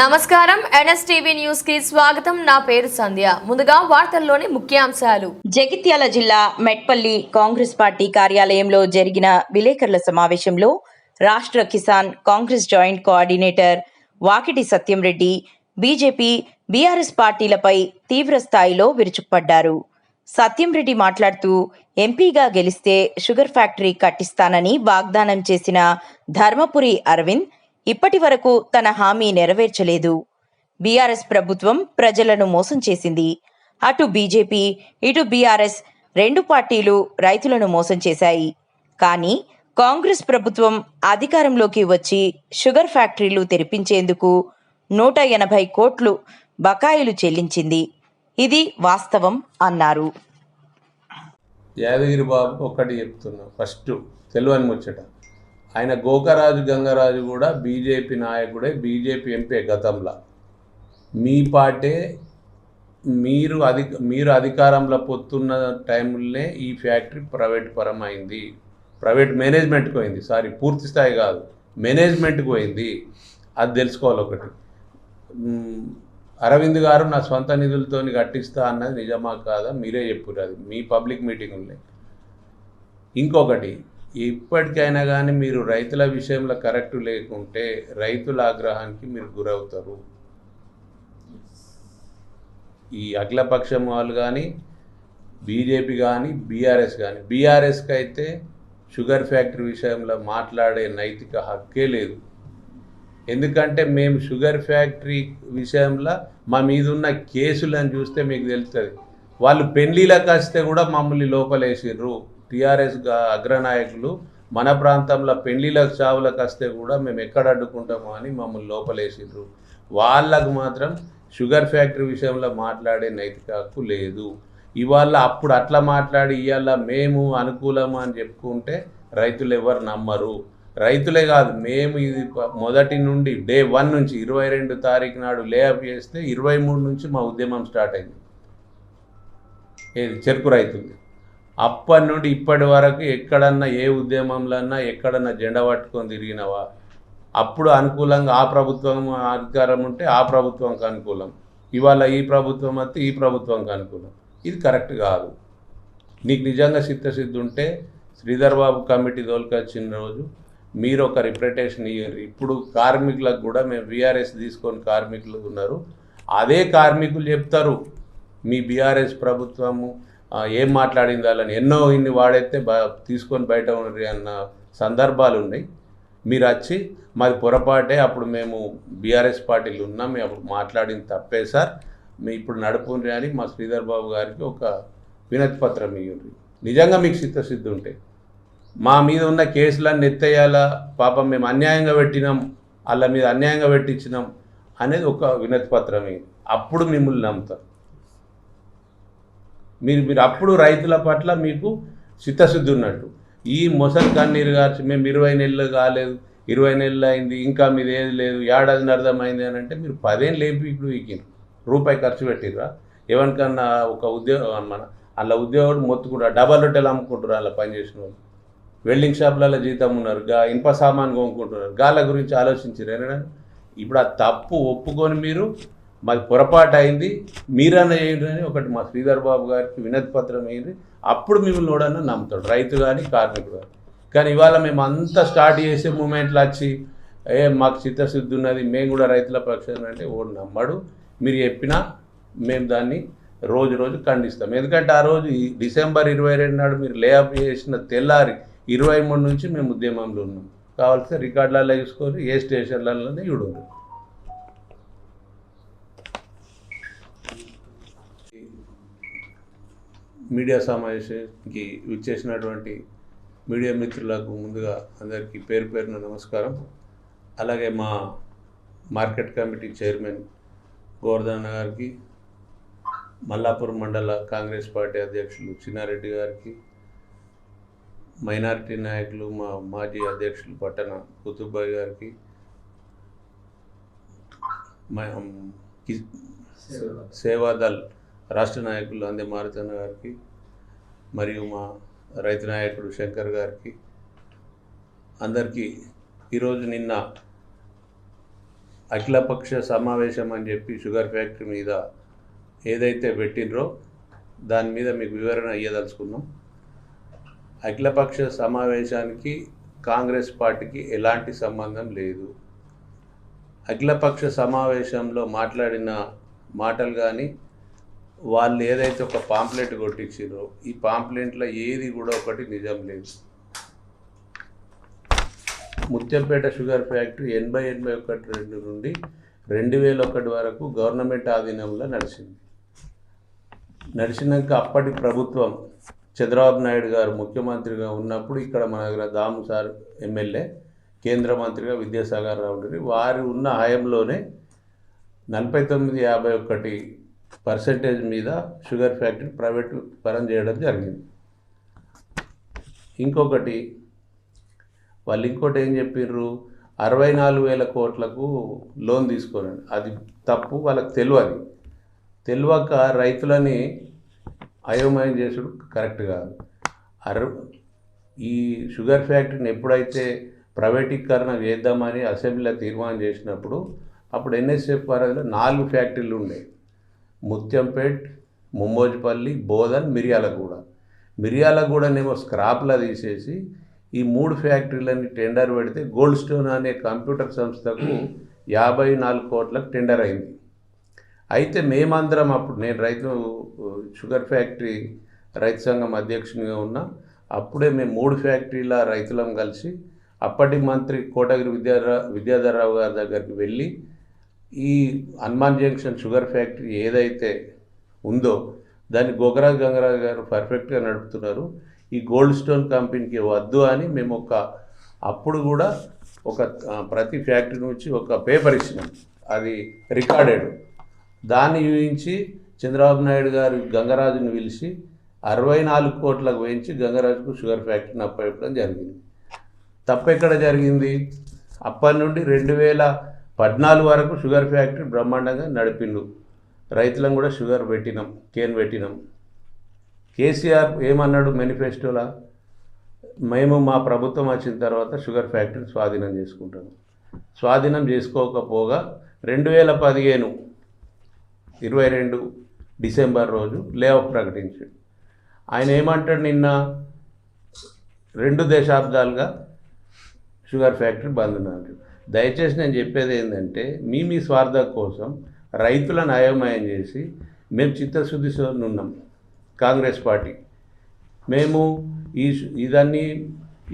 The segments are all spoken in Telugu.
నమస్కారం. ఎన్ఎస్టీవీ న్యూస్కి స్వాగతం. నా పేరు సంధ్య. ముందుగా వార్తల్లోని ముఖ్యాంశాలు. జగిత్యాల జిల్లా మెట్పల్లి కాంగ్రెస్ పార్టీ కార్యాలయంలో జరిగిన విలేకరుల సమావేశంలో రాష్ట్ర Kisan Congress joint coordinator Vakiti Satyam Reddy BJP BRS పార్టీలపై తీవ్ర స్థాయిలో విరుచుకుపడ్డారు. సత్యంరెడ్డి మాట్లాడుతూ ఎంపీగా గెలిస్తే షుగర్ ఫ్యాక్టరీ కట్టిస్తానని వాగ్దానం చేసిన ధర్మపురి అరవింద్ ఇప్పటి వరకు తన హామీ నెరవేర్చలేదు. బీఆర్ఎస్ ప్రభుత్వం ప్రజలను మోసం చేసింది. అటు బీజేపీ ఇటు బీఆర్ఎస్ రెండు పార్టీలు రైతులను మోసం చేశాయి. కానీ కాంగ్రెస్ ప్రభుత్వం అధికారంలోకి వచ్చి షుగర్ ఫ్యాక్టరీలు తెరిపించేందుకు నూట ఎనభై కోట్లు బకాయిలు చెల్లించింది. ఇది వాస్తవం అన్నారు. యాదగిరి బాబు ఒక్కటి చెప్తున్నా. ఫస్ట్ తెలియని ముచ్చట. ఆయన గోకరాజు గంగరాజు కూడా బీజేపీ నాయకుడే బీజేపీ ఎంపీ గతంలో. మీ పార్టీ మీరు అధి మీరు అధికారంలో పొత్తున్న టైంలోనే ఈ ఫ్యాక్టరీ ప్రైవేట్ పరమైంది. ప్రైవేట్ మేనేజ్మెంట్కి పోయింది. సారీ పూర్తి స్థాయి కాదు. మేనేజ్మెంట్కి పోయింది. అది తెలుసుకోవాలి ఒకటి. అరవింద్ గారు నా సొంత నిధులతో కట్టిస్తా అన్నది నిజమా కాదా? మీరే చెప్పురు అది. మీ పబ్లిక్ మీటింగ్లో. ఇంకొకటి ఇప్పటికైనా కానీ మీరు రైతుల విషయంలో కరెక్ట్ లేకుంటే రైతుల ఆగ్రహానికి మీరు గురవుతారు. ఈ అఖిలపక్షం వాళ్ళు కానీ బీజేపీ కానీ బీఆర్ఎస్ కానీ బీఆర్ఎస్కి అయితే షుగర్ ఫ్యాక్టరీ విషయంలో మాట్లాడే నైతిక హక్కే లేదు. ఎందుకంటే మేము షుగర్ ఫ్యాక్టరీ విషయంలో మా మీద ఉన్న కేసులను చూస్తే మీకు తెలుస్తుంది. వాళ్ళు పెళ్ళిలకు వస్తే కూడా మమ్మల్ని లోపలేసిర్రు. టీఆర్ఎస్ అగ్రనాయకులు మన ప్రాంతంలో పెళ్ళిలకు చావులకు వస్తే కూడా మేము ఎక్కడ అడ్డుకుంటామో అని మమ్మల్ని లోపలేసిండ్రు. వాళ్ళకు మాత్రం షుగర్ ఫ్యాక్టరీ విషయంలో మాట్లాడే నైతిక హక్కు లేదు. ఇవాళ అప్పుడు అట్లా మాట్లాడి ఇవాళ మేము అనుకూలము అని చెప్పుకుంటే రైతులు ఎవరు నమ్మరు. రైతులే కాదు మేము ఇది మొదటి నుండి డే వన్ నుంచి ఇరవై రెండు తారీఖు నాడు లేఅప్ చేస్తే ఇరవై మూడు నుంచి మా ఉద్యమం స్టార్ట్ అయింది. ఏది? చెరుకు రైతులు అప్పటి నుండి ఇప్పటి వరకు ఎక్కడన్నా ఏ ఉద్యమంలోన్నా ఎక్కడన్నా జెండా పట్టుకొని తిరిగినవా? అప్పుడు అనుకూలంగా ఆ ప్రభుత్వం అధికారం ఉంటే ఆ ప్రభుత్వంకి అనుకూలం. ఇవాళ ఈ ప్రభుత్వం అయితే ఈ ప్రభుత్వంకి అనుకూలం. ఇది కరెక్ట్ కాదు. నీకు నిజంగా చిత్తశుద్ధి ఉంటే శ్రీధర్ బాబు కమిటీ తోలుకొచ్చిన రోజు మీరు ఒక రిప్రటేషన్ ఇయ్యారు. ఇప్పుడు కార్మికులకు కూడా మేము బీఆర్ఎస్ తీసుకొని కార్మికులు ఉన్నారు. అదే కార్మికులు చెప్తారు మీ బీఆర్ఎస్ ప్రభుత్వము ఏం మాట్లాడింది వాళ్ళని? ఎన్నో ఇన్ని వాడైతే బా తీసుకొని బయట ఉన్నది అన్న సందర్భాలు ఉన్నాయి. మీరు వచ్చి మాది పొరపాటే అప్పుడు మేము బీఆర్ఎస్ పార్టీలు ఉన్నాం మేము అప్పుడు మాట్లాడింది తప్పే సార్. మీ ఇప్పుడు నడుపుండ్రి అని మా శ్రీధర్ బాబు గారికి ఒక వినతి పత్రం ఇవ్వండి నిజంగా మీకు చిత్తశుద్ధి ఉంటే మా మీద ఉన్న కేసులన్నీ ఎత్తేయాలా? పాపం మేము అన్యాయంగా పెట్టినాం వాళ్ళ మీద అన్యాయంగా పెట్టించినాం అనేది ఒక వినతి పత్రం అప్పుడు మిమ్మల్ని నమ్ముతారు. మీరు మీరు అప్పుడు రైతుల పట్ల మీకు చిత్తశుద్ధి ఉన్నట్టు. ఈ మొసలి కన్నీరు గార్చి మేము ఇరవై నెలలు కాలేదు ఇరవై నెలలు అయింది ఇంకా మీరు ఏది లేదు ఏడాది అర్థమైంది అని అంటే మీరు పదేళ్ళు లేపి ఇప్పుడు వీకిరు రూపాయి ఖర్చు పెట్టిర్రా? ఎవరికన్నా ఒక ఉద్యోగం మన అలా ఉద్యోగుడు మొత్తుకుంటారు డబల్ రొట్టెలు అమ్ముకుంటారు అలా పనిచేసిన వాళ్ళు? వెల్డింగ్ షాపులలో జీతం ఉన్నారు గా ఇనుప సామాన్ కొనుక్కుంటున్నారు. గాల గురించి ఆలోచించారు ఏనా ఇప్పుడు ఆ తప్పు ఒప్పుకొని మీరు మాది పొరపాటు అయింది మీరన్నా చేయండి అని ఒకటి మా శ్రీధర్ బాబు గారికి వినతి పత్రం అయింది. అప్పుడు మిమ్మల్ని ఎవడన్నా నమ్ముతాడు రైతు కానీ కార్మికుడు కానీ కానీ ఇవాళ మేము అంతా స్టార్ట్ చేసే మూమెంట్లు వచ్చి ఏ మాకు చిత్తశుద్ధి ఉన్నది మేము కూడా రైతుల పక్షాన అంటే ఓడు నమ్మడు. మీరు చెప్పినా మేము దాన్ని రోజు రోజు ఖండిస్తాం. ఎందుకంటే ఆ రోజు ఈ డిసెంబర్ ఇరవై రెండు నాడు మీరు లేఅప్ చేసిన తెల్లారి ఇరవై మూడు నుంచి మేము ఉద్యమంలో ఉన్నాం. కావాల్సిన రికార్డులలో చూసుకొని ఏ స్టేషన్లలోనే చూడండి మీడియా సమావేశానికి విచ్చేసినటువంటి మీడియా మిత్రులకు ముందుగా అందరికీ పేరు పేరున నమస్కారం. అలాగే మా మార్కెట్ కమిటీ చైర్మన్ గోవర్ధన్ గారికి మల్లాపూర్ మండల కాంగ్రెస్ పార్టీ అధ్యక్షులు చిన్నారెడ్డి గారికి మైనారిటీ నాయకులు మా మాజీ అధ్యక్షులు పట్టణ కుతుబ్బాయ్ గారికి సేవాదల్ రాష్ట్ర నాయకులు అందే మారుతన్న గారికి మరియు మా రైతు నాయకుడు శంకర్ గారికి అందరికీ ఈరోజు నిన్న అఖిలపక్ష సమావేశం అని చెప్పి షుగర్ ఫ్యాక్టరీ మీద ఏదైతే పెట్టినరో దాని మీద మీకు వివరణ ఇయ్యదలుచుకున్నాం. అఖిలపక్ష సమావేశానికి కాంగ్రెస్ పార్టీకి ఎలాంటి సంబంధం లేదు. అఖిలపక్ష సమావేశంలో మాట్లాడిన మాటలు కానీ వాళ్ళు ఏదైతే ఒక పాంప్లెట్ కొట్టించారో ఈ పాంప్లెంట్లో ఏది కూడా ఒకటి నిజం లేదు. ముత్యంపేట షుగర్ ఫ్యాక్టరీ ఎనభై ఎనభై ఒకటి రెండు నుండి రెండు వేల ఒకటి వరకు గవర్నమెంట్ ఆధీనంలో నడిచింది. నడిచినాక అప్పటి ప్రభుత్వం చంద్రబాబు నాయుడు గారు ముఖ్యమంత్రిగా ఉన్నప్పుడు ఇక్కడ మన దగ్గర దాము సార్ ఎమ్మెల్యే కేంద్ర మంత్రిగా విద్యాసాగర్ రావు వారు ఉన్న హయాంలోనే నలభై తొమ్మిది యాభై ఒకటి పర్సెంటేజ్ మీద షుగర్ ఫ్యాక్టరీ ప్రైవేట్ పరం చేయడం జరిగింది. ఇంకొకటి వాళ్ళు ఇంకోటి ఏం చెప్పిర్రు? అరవై నాలుగు వేల కోట్లకు లోన్ తీసుకోనండి. అది తప్పు వాళ్ళకి తెలియదు తెలియక రైతులని అయోమయం చేసుడు కరెక్ట్ కాదు. అర ఈ షుగర్ ఫ్యాక్టరీని ఎప్పుడైతే ప్రైవేటీకరణ చేద్దామని అసెంబ్లీలో తీర్మానం చేసినప్పుడు అప్పుడు ఎన్ఎస్ఎఫ్ పరిధిలో నాలుగు ఫ్యాక్టరీలు ఉండేవి ముత్యంపేట్ ముంబోజిపల్లి బోధన్ మిర్యాలగూడ. మిర్యాలగూడనేమో స్క్రాప్లా తీసేసి ఈ మూడు ఫ్యాక్టరీలని టెండర్ పెడితే గోల్డ్ స్టోన్ అనే కంప్యూటర్ సంస్థకు యాభై నాలుగు కోట్లకు టెండర్ అయింది. అయితే మేమందరం అప్పుడు నేను రైతు షుగర్ ఫ్యాక్టరీ రైతు సంఘం అధ్యక్షునిగా ఉన్నా అప్పుడే మేము మూడు ఫ్యాక్టరీల రైతులం కలిసి అప్పటి మంత్రి కోటగిరి విద్యాధర విద్యాధరరావు గారి దగ్గరికి వెళ్ళి ఈ హనుమాన్ జంక్షన్ షుగర్ ఫ్యాక్టరీ ఏదైతే ఉందో దాన్ని గోకరాజ్ గంగరాజ్ గారు పర్ఫెక్ట్గా నడుపుతున్నారు. ఈ గోల్డ్ స్టోన్ కంపెనీకి వద్దు అని మేము ఒక అప్పుడు కూడా ఒక ప్రతి ఫ్యాక్టరీ నుంచి ఒక పేపర్ ఇచ్చినాం. అది రికార్డెడ్. దాన్ని ఊహించి చంద్రబాబు నాయుడు గారు గంగరాజుని పిలిచి అరవై నాలుగు కోట్లకు వేయించి గంగరాజుకు షుగర్ ఫ్యాక్టరీని అప్పచెప్పడం జరిగింది. తప్పెక్కడ జరిగింది? అప్పటి నుండి రెండు వేల పద్నాలుగు వరకు షుగర్ ఫ్యాక్టరీ బ్రహ్మాండంగా నడిపిండు. రైతులను కూడా షుగర్ పెట్టినాం కేన్ పెట్టినాం. కేసీఆర్ ఏమన్నాడు మేనిఫెస్టోలా? మేము మా ప్రభుత్వం వచ్చిన తర్వాత షుగర్ ఫ్యాక్టరీ స్వాధీనం చేసుకుంటాము. స్వాధీనం చేసుకోకపోగా రెండు వేల పదిహేను ఇరవై రెండు డిసెంబర్ రోజు లే ప్రకటించాడు. ఆయన ఏమంటాడు నిన్న? రెండు దశాబ్దాలుగా షుగర్ ఫ్యాక్టరీ బంద్ ఉన్నారు దయచేసి నేను చెప్పేది ఏంటంటే మీ మీ స్వార్థం కోసం రైతులను అయోమయం చేసి మేము చిత్తశుద్ధితో ఉన్నాం కాంగ్రెస్ పార్టీ. మేము ఈ ఇదన్నీ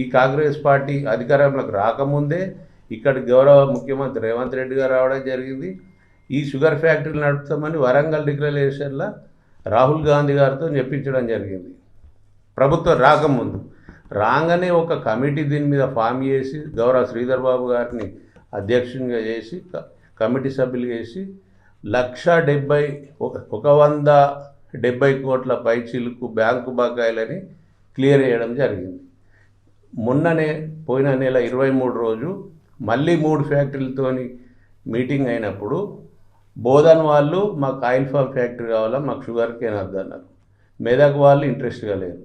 ఈ కాంగ్రెస్ పార్టీ అధికారంలోకి రాకముందే ఇక్కడ గౌరవ ముఖ్యమంత్రి రేవంత్ రెడ్డి గారు రావడం జరిగింది. ఈ షుగర్ ఫ్యాక్టరీలు నడుపుతామని వరంగల్ డిక్లరేషన్లో రాహుల్ గాంధీ గారితో చెప్పించడం జరిగింది. ప్రభుత్వం రాకముందు రాగానే ఒక కమిటీ దీని మీద ఫామ్ చేసి గౌరవ శ్రీధర్ బాబు గారిని అధ్యక్షునిగా చేసి క- కమిటీ సభ్యులు చేసి లక్ష డెబ్బై ఒక ఒక వంద డెబ్బై కోట్ల పైచీలకు బ్యాంకు బకాయిలని క్లియర్ చేయడం జరిగింది. మొన్ననే పోయిన నెల ఇరవై మూడు రోజు మళ్ళీ మూడు ఫ్యాక్టరీలతోని మీటింగ్ అయినప్పుడు బోధన్ వాళ్ళు మాకు ఆయిల్ ఫామ్ ఫ్యాక్టరీ కావాలా మాకు షుగర్ కేన్ వద్దన్నారు. మెదక్ వాళ్ళు ఇంట్రెస్ట్గా లేరు.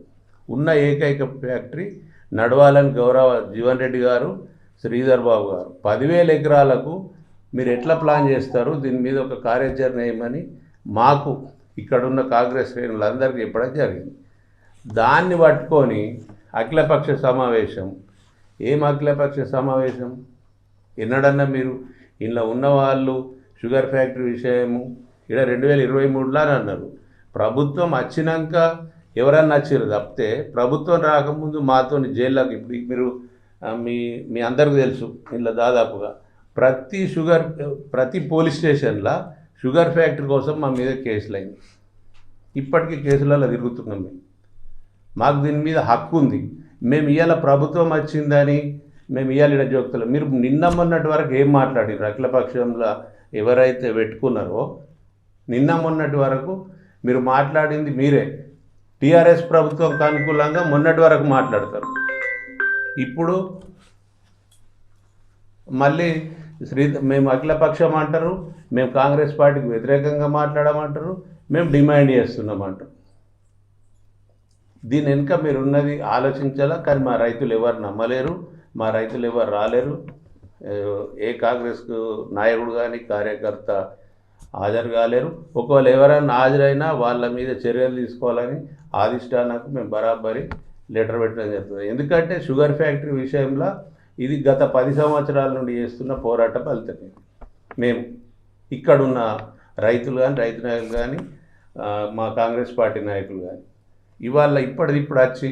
ఉన్న ఏకైక ఫ్యాక్టరీ నడవాలని గౌరవ జీవన్ రెడ్డి గారు శ్రీధర్ బాబు గారు. పదివేల ఎకరాలకు మీరు ఎట్లా ప్లాన్ చేస్తారు? దీని మీద ఒక కార్యాచరణ ఏమని మాకు ఇక్కడున్న కాంగ్రెస్ శ్రేణులందరికీ చెప్పడం జరిగింది. దాన్ని పట్టుకొని అఖిలపక్ష సమావేశం. ఏం అఖిలపక్ష సమావేశం? ఎన్నడన్నా మీరు ఇలా ఉన్నవాళ్ళు షుగర్ ఫ్యాక్టరీ విషయము ఇక్కడ రెండు వేల ఇరవై మూడులో అని అన్నారు. ప్రభుత్వం వచ్చినాక ఎవరన్నా వచ్చారు తప్పితే ప్రభుత్వం రాకముందు మాతో జైల్లోకి ఇప్పుడు మీరు మీ మీ అందరికీ తెలుసు ఇలా దాదాపుగా. ప్రతి షుగర్ ప్రతి పోలీస్ స్టేషన్లో షుగర్ ఫ్యాక్టరీ కోసం మా మీద కేసులు అయింది ఇప్పటికీ కేసులలో తిరుగుతున్నాం మేము. మాకు దీని మీద హక్కు ఉంది. మేము ఇవాళ ప్రభుత్వం వచ్చిందని మేము ఇవాళ ఇక్కడ జోక్తలేం. మీరు నిన్న మొన్నటి వరకు ఏం మాట్లాడారు అఖిలపక్షంలో ఎవరైతే పెట్టుకున్నారో నిన్న మొన్నటి వరకు మీరు మాట్లాడింది మీరే. టీఆర్ఎస్ ప్రభుత్వంకు అనుకూలంగా మొన్నటి వరకు మాట్లాడతారు. ఇప్పుడు మళ్ళీ శ్రీ మేము అఖిలపక్షం అంటారు మేము కాంగ్రెస్ పార్టీకి వ్యతిరేకంగా మాట్లాడమంటారు మేము డిమాండ్ చేస్తున్నామంటారు. దీని వెనుక మీరు ఉన్నది ఆలోచించాలా? కానీ మా రైతులు ఎవరు నమ్మలేరు మా రైతులు ఎవరు రాలేరు. ఏ- కాంగ్రెస్కు నాయకుడు కానీ కార్యకర్త హాజరు కాలేరు. ఒకవేళ ఎవరైనా హాజరైనా వాళ్ళ మీద చర్యలు తీసుకోవాలని ఆదిష్టానకు మేము బరాబరి లెటర్ పెట్టడం జరుగుతుంది. ఎందుకంటే షుగర్ ఫ్యాక్టరీ విషయంలో ఇది గత పది సంవత్సరాల నుండి చేస్తున్న పోరాట ఫలితం మేము ఇక్కడున్న రైతులు కానీ రైతు నాయకులు కానీ మా కాంగ్రెస్ పార్టీ నాయకులు కానీ ఇవాళ ఇప్పటిదిప్పుడు వచ్చి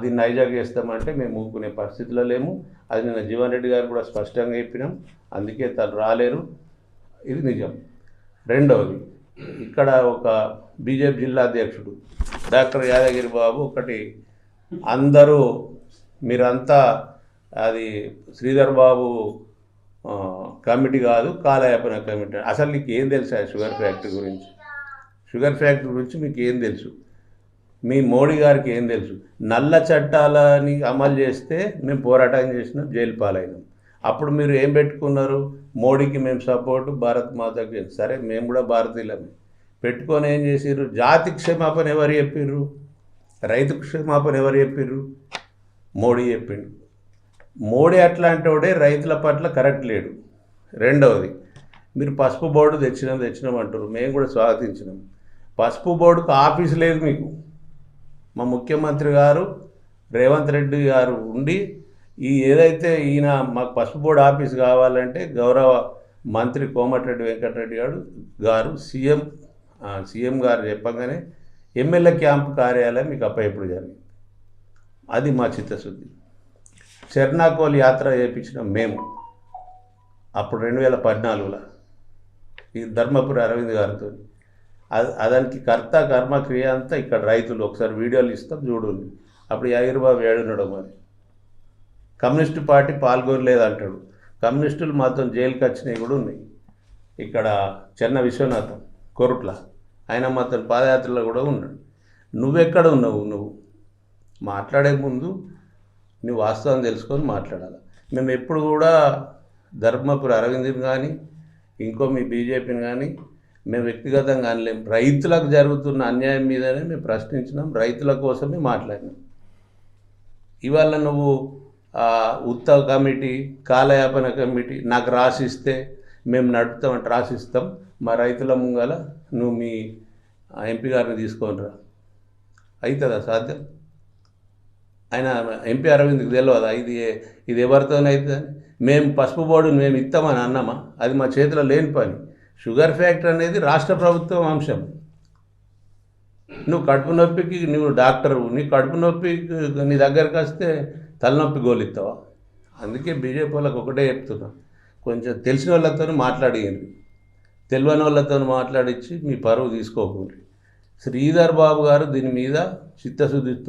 దీన్ని హైజాక్ చేస్తామంటే మేము ఊరుకునే పరిస్థితిలో లేము. అది నిన్న జీవన్ రెడ్డి గారు కూడా స్పష్టంగా చెప్పినాం. అందుకే తను రాలేరు. ఇది నిజం. రెండవది ఇక్కడ ఒక బీజేపీ జిల్లా అధ్యక్షుడు డాక్టర్ యాదగిరి బాబు ఒకటి అందరూ మీరంతా అది శ్రీధర్ బాబు కమిటీ కాదు కాలయాపన కమిటీ. అసలు నీకు ఏం తెలుసు ఆ షుగర్ ఫ్యాక్టరీ గురించి? షుగర్ ఫ్యాక్టరీ గురించి మీకు ఏం తెలుసు? మీ మోడీ గారికి ఏం తెలుసు? నల్ల చట్టాలని అమలు చేస్తే మేము పోరాటం చేసినాం జైలు పాలైనాం. అప్పుడు మీరు ఏం పెట్టుకున్నారు? మోడీకి మేము సపోర్టు భారత్ మాతకి. సరే మేము కూడా భారతీయులమే. పెట్టుకొని ఏం చేసిర్రు? జాతి క్షమాపణ ఎవరు చెప్పిర్రు? రైతు క్షమాపణ ఎవరు చెప్పిర్రు? మోడీ చెప్పిండు మోడీ అట్లాంటి వాడే రైతుల పట్ల కరెక్ట్ లేడు. రెండవది మీరు పసుపు బోర్డు తెచ్చినాం తెచ్చినాం అంటారు మేము కూడా స్వాగతించినాం. పసుపు బోర్డుకు ఆఫీస్ లేదు మీకు. మా ముఖ్యమంత్రి గారు రేవంత్ రెడ్డి గారు ఉండి ఈ ఏదైతే ఈయన మాకు పసుపు బోర్డు ఆఫీస్ కావాలంటే గౌరవ మంత్రి కోమటిరెడ్డి వెంకటరెడ్డి గారు గారు సీఎం సీఎం గారు చెప్పగానే ఎమ్మెల్యే క్యాంపు కార్యాలయం మీకు అప్పయప్పుడు జరిగింది? అది మా చిత్తశుద్ధి. చెర్నాకోల్ యాత్ర చేయించిన మేము అప్పుడు రెండు వేల పద్నాలుగులో ఈ ధర్మపురి అరవింద్ గారితో. అదానికి కర్త కర్మ క్రియ అంతా ఇక్కడ రైతులు ఒకసారి వీడియోలు ఇస్తాం చూడండి. అప్పుడు యాగిరిబాబు ఏడున్నాడు మరి. కమ్యూనిస్ట్ పార్టీ పాల్గొనలేదు అంటాడు కమ్యూనిస్టులు మాత్రం జైలుకి వచ్చినవి కూడా ఉన్నాయి. ఇక్కడ చెన్న విశ్వనాథం కొరుట్ల. ఆయన మాత్రం పాదయాత్రలో కూడా ఉన్నాడు. నువ్వెక్కడ ఉన్నావు? నువ్వు మాట్లాడే ముందు నువ్వు వాస్తవం తెలుసుకొని మాట్లాడాలి? మేము ఎప్పుడు కూడా ధర్మపురి అరవింద్ని కానీ ఇంకో మీ బీజేపీని కానీ మేము వ్యక్తిగతంగా అనలేం రైతులకు జరుగుతున్న అన్యాయం మీదనే మేము ప్రశ్నించినాం. రైతుల కోసమే మాట్లాడినాం. ఇవాళ నువ్వు ఆ, కమిటీ కాలయాపన కమిటీ నాకు రాసిస్తే మేము నడుపుతామంటే రాసిస్తాం. మా రైతుల ముంగల నువ్వు మీ ఎంపీ గారిని తీసుకొని రా అవుతుందా సాధ్యం? ఆయన ఎంపీ అరవింద్కి తెలియదా ఇది ఇది ఎవరితోనైతే మేము పసుపు బోర్డు మేము ఇస్తామని అన్నామా? అది మా చేతిలో లేని పని. షుగర్ ఫ్యాక్టరీ అనేది రాష్ట్ర ప్రభుత్వం అంశం. నువ్వు కడుపు నొప్పికి నువ్వు డాక్టరు నీ కడుపు నొప్పికి నీ దగ్గరికి వస్తే తలనొప్పి గోలిస్తావా అందుకే బీజేపీ వాళ్ళకి ఒకటే చెప్తున్నా. కొంచెం తెలిసిన వాళ్ళతో మాట్లాడియండి. తెలియని వాళ్ళతో మాట్లాడించి మీ పరువు తీసుకోకండి. శ్రీధర్ బాబు గారు దీని మీద చిత్తశుద్ధితో